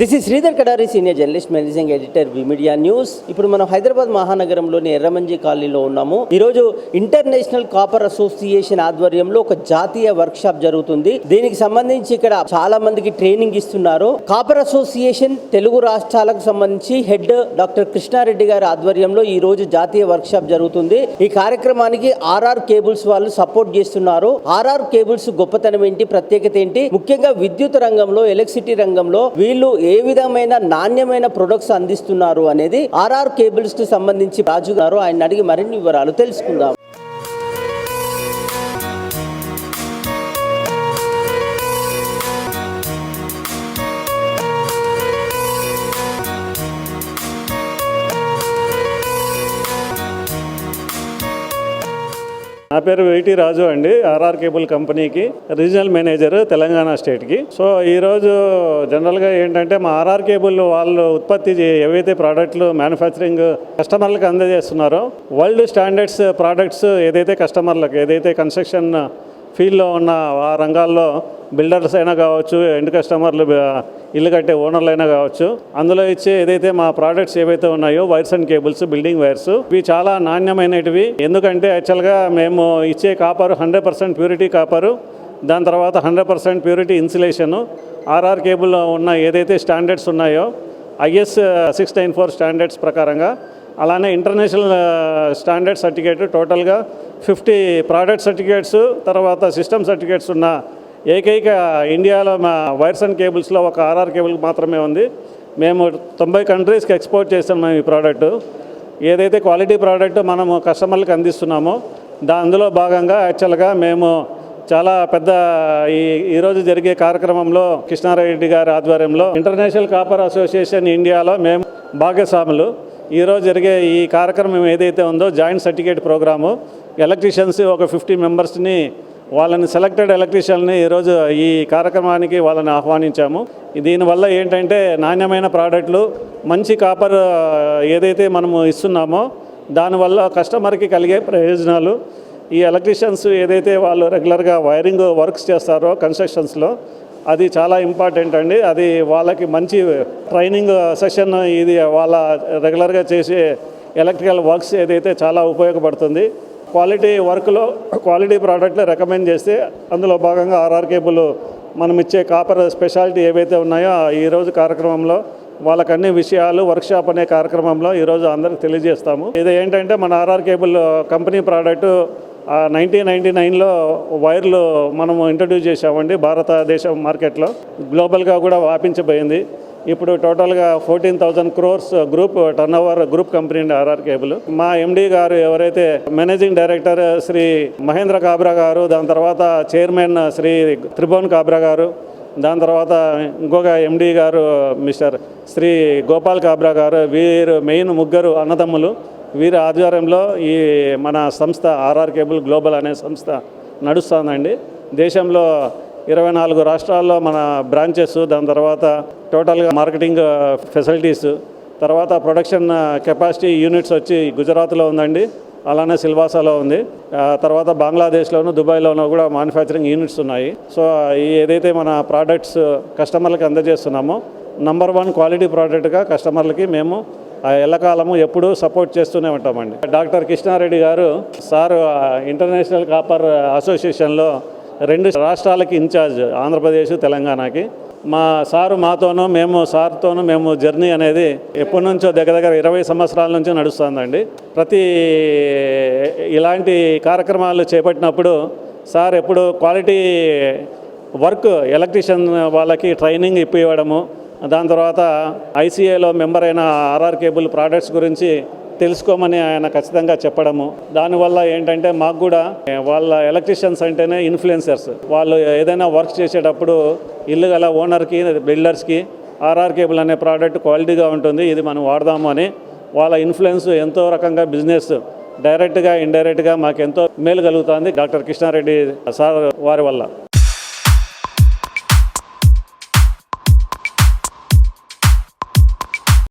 This is Sridhar Kadari senior journalist managing editor media news ఇప్పుడు మనం హైదరాబాద్ మహానగరంలోని ఎర్రమంజి కాలనీలో ఉన్నాము. ఈరోజు ఇంటర్నేషనల్ కాపర్ అసోసియేషన్ ఆధ్వర్యంలో ఒక జాతీయ వర్క్ షాప్ జరుగుతుంది. దీనికి సంబంధించి ఇక్కడ చాలా మందికి ట్రైనింగ్ ఇస్తున్నారు. కాపర్ అసోసియేషన్ తెలుగు రాష్ట్రాలకు సంబంధించి హెడ్ డాక్టర్ కృష్ణారెడ్డి గారి ఆధ్వర్యంలో ఈ రోజు జాతీయ వర్క్ షాప్ జరుగుతుంది. ఈ కార్యక్రమానికి ఆర్ఆర్ కేబుల్స్ వాళ్ళు సపోర్ట్ చేస్తున్నారు. ఆర్ఆర్ కేబుల్స్ గొప్పతనం ఏంటి ప్రత్యేకత ఏంటి? ముఖ్యంగా విద్యుత్ రంగంలో ఎలక్ట్రిసిటీ రంగంలో వీళ్ళు ఏ విధమైన నాణ్యమైన ప్రొడక్ట్స్ అందిస్తున్నారు అనేది ఆర్ఆర్ కేబుల్స్కు సంబంధించి రాజు గారు ఆయన అడిగి మరిన్ని వివరాలు తెలుసుకుందాం. నా పేరు వెయిటి రాజు అండి ఆర్ఆర్ కేబుల్ కంపెనీకి రీజనల్ మేనేజర్ తెలంగాణ స్టేట్కి. సో ఈరోజు జనరల్గా ఏంటంటే మా ఆర్ఆర్ కేబుల్ వాళ్ళు ఉత్పత్తి చే- ఏవైతే ప్రోడక్ట్లు మ్యానుఫ్యాక్చరింగ్ కస్టమర్లకు అందజేస్తున్నారో వరల్డ్ స్టాండర్డ్స్ ప్రోడక్ట్స్ ఏదైతే కస్టమర్లకు ఏదైతే కన్స్ట్రక్షన్ ఫీల్డ్లో ఉన్న ఆ రంగాల్లో బిల్డర్స్ అయినా కావచ్చు ఎండ్ కస్టమర్లు ఇల్లు కట్టే ఓనర్లు అయినా కావచ్చు అందులో ఇచ్చే ఏదైతే మా ప్రోడక్ట్స్ ఏవైతే ఉన్నాయో wires and cables building wires ఇవి చాలా నాణ్యమైనటివి. ఎందుకంటే యాక్చువల్గా మేము ఇచ్చే copper hundred percent purity copper దాని తర్వాత hundred percent purity insulation RR కేబుల్లో ఉన్న ఏదైతే స్టాండర్డ్స్ ఉన్నాయో IS six nine four standards ప్రకారంగా అలానే ఇంటర్నేషనల్ స్టాండర్డ్ సర్టిఫికేట్ టోటల్గా ఫిఫ్టీ ప్రోడక్ట్ సర్టిఫికేట్స్ తర్వాత సిస్టమ్ సర్టిఫికేట్స్ ఉన్న ఏకైక ఇండియాలో మా వైర్స్ అండ్ కేబుల్స్లో ఒక ఆర్ఆర్ కేబుల్ మాత్రమే ఉంది. మేము తొంభై కంట్రీస్కి ఎక్స్పోర్ట్ చేస్తున్నాం ఈ ప్రోడక్ట్. ఏదైతే క్వాలిటీ ప్రోడక్ట్ మనము కస్టమర్లకు అందిస్తున్నామో దా అందులో భాగంగా యాక్చువల్గా మేము చాలా పెద్ద ఈ ఈరోజు జరిగే కార్యక్రమంలో కృష్ణారెడ్డి గారి ఆధ్వర్యంలో ఇంటర్నేషనల్ కాపర్ అసోసియేషన్ ఇండియాలో మేము భాగస్వాములు. ఈరోజు జరిగే ఈ కార్యక్రమం ఏదైతే ఉందో జాయింట్ సర్టిఫికేట్ ప్రోగ్రాము ఎలక్ట్రీషియన్స్ ఒక ఫిఫ్టీ మెంబర్స్ని వాళ్ళని సెలెక్టెడ్ ఎలక్ట్రీషియన్ని ఈరోజు ఈ కార్యక్రమానికి వాళ్ళని ఆహ్వానించాము. దీనివల్ల ఏంటంటే నాణ్యమైన ప్రోడక్ట్లు మంచి కాపర్ ఏదైతే మనము ఇస్తున్నామో దానివల్ల కస్టమర్కి కలిగే ప్రయోజనాలు. ఈ ఎలక్ట్రీషియన్స్ ఏదైతే వాళ్ళు రెగ్యులర్గా వైరింగ్ వర్క్స్ చేస్తారో కన్స్ట్రక్షన్స్లో అది చాలా ఇంపార్టెంట్ అండి. అది వాళ్ళకి మంచి ట్రైనింగ్ సెషన్ ఇది వాళ్ళ రెగ్యులర్గా చేసే ఎలక్ట్రికల్ వర్క్స్ ఏదైతే చాలా ఉపయోగపడుతుంది. క్వాలిటీ వర్క్లో క్వాలిటీ ప్రోడక్ట్లు రికమెండ్ చేస్తే అందులో భాగంగా ఆర్ఆర్ కేబుల్ మనం ఇచ్చే కాపర్ స్పెషాలిటీ ఏవైతే ఉన్నాయో ఈరోజు కార్యక్రమంలో వాళ్ళకి అన్ని విషయాలు వర్క్షాప్ అనే కార్యక్రమంలో ఈరోజు అందరికి తెలియజేస్తాము. ఇది ఏంటంటే మన RR cable company product nineteen ninety నైన్లో వైర్లు మనము ఇంట్రడ్యూస్ చేసామండి భారతదేశం మార్కెట్లో. గ్లోబల్గా కూడా వ్యాపించబోయింది. ఇప్పుడు టోటల్గా fourteen thousand crores group turnover group company అండి ఆర్ఆర్ కేబుల్. మా ఎండి గారు ఎవరైతే మేనేజింగ్ డైరెక్టర్ శ్రీ మహేంద్ర కాబ్రా గారు దాని తర్వాత చైర్మన్ శ్రీ త్రిభువన్ కాబ్రా గారు దాని తర్వాత ఇంకొక ఎండి గారు మిస్టర్ శ్రీ గోపాల్ కాబ్రా గారు వీరు మెయిన్ ముగ్గురు అన్నదమ్ములు. వీరి ఆధ్వర్యంలో ఈ మన సంస్థ ఆర్ఆర్ కేబుల్ గ్లోబల్ అనే సంస్థ నడుస్తుందండి. దేశంలో ఇరవై నాలుగు రాష్ట్రాల్లో మన బ్రాంచెస్ దాని తర్వాత టోటల్గా మార్కెటింగ్ ఫెసిలిటీస్ తర్వాత ప్రొడక్షన్ కెపాసిటీ యూనిట్స్ వచ్చి గుజరాత్లో ఉందండి అలానే సిల్వాసాలో ఉంది. తర్వాత బంగ్లాదేశ్లోను దుబాయ్లోనూ కూడా మ్యానుఫ్యాక్చరింగ్ యూనిట్స్ ఉన్నాయి. సో ఈ ఏదైతే మన ప్రోడక్ట్స్ కస్టమర్లకు అందజేస్తున్నామో నంబర్ వన్ క్వాలిటీ ప్రోడక్ట్గా కస్టమర్లకి మేము ఎల్లకాలము ఎప్పుడూ సపోర్ట్ చేస్తూనే ఉంటామండి. డాక్టర్ కృష్ణారెడ్డి గారు సార్ ఇంటర్నేషనల్ కాపర్ అసోసియేషన్లో రెండు రాష్ట్రాలకి ఇన్ఛార్జ్ ఆంధ్రప్రదేశ్ తెలంగాణకి. మా సారు మాతోనూ మేము సార్తోనూ మేము జర్నీ అనేది ఎప్పటి నుంచో దగ్గర దగ్గర ఇరవై సంవత్సరాల నుంచి నడుస్తుందండి. ప్రతి ఇలాంటి కార్యక్రమాలు చేపట్టినప్పుడు సార్ ఎప్పుడు క్వాలిటీ వర్క్ ఎలక్ట్రీషియన్ వాళ్ళకి ట్రైనింగ్ ఇప్పివ్వడము దాని తర్వాత ఐసీఏలో మెంబర్ అయిన ఆర్ఆర్ కేబుల్ ప్రోడక్ట్స్ గురించి తెలుసుకోమని ఆయన ఖచ్చితంగా చెప్పడము. దానివల్ల ఏంటంటే మాకు కూడా వాళ్ళ ఎలక్ట్రీషియన్స్ అంటేనే ఇన్ఫ్లుయెన్సర్స్. వాళ్ళు ఏదైనా వర్క్ చేసేటప్పుడు ఇల్లు గల ఓనర్కి బిల్డర్స్కి ఆర్ఆర్ కేబుల్ అనే ప్రోడక్ట్ క్వాలిటీగా ఉంటుంది ఇది మనం వాడదాము అని వాళ్ళ ఇన్ఫ్లుయెన్స్ ఎంతో రకంగా బిజినెస్ డైరెక్ట్గా ఇండైరెక్ట్గా మాకు ఎంతో మేలు కలుగుతుంది డాక్టర్ కృష్ణారెడ్డి సార్ వారి వల్ల.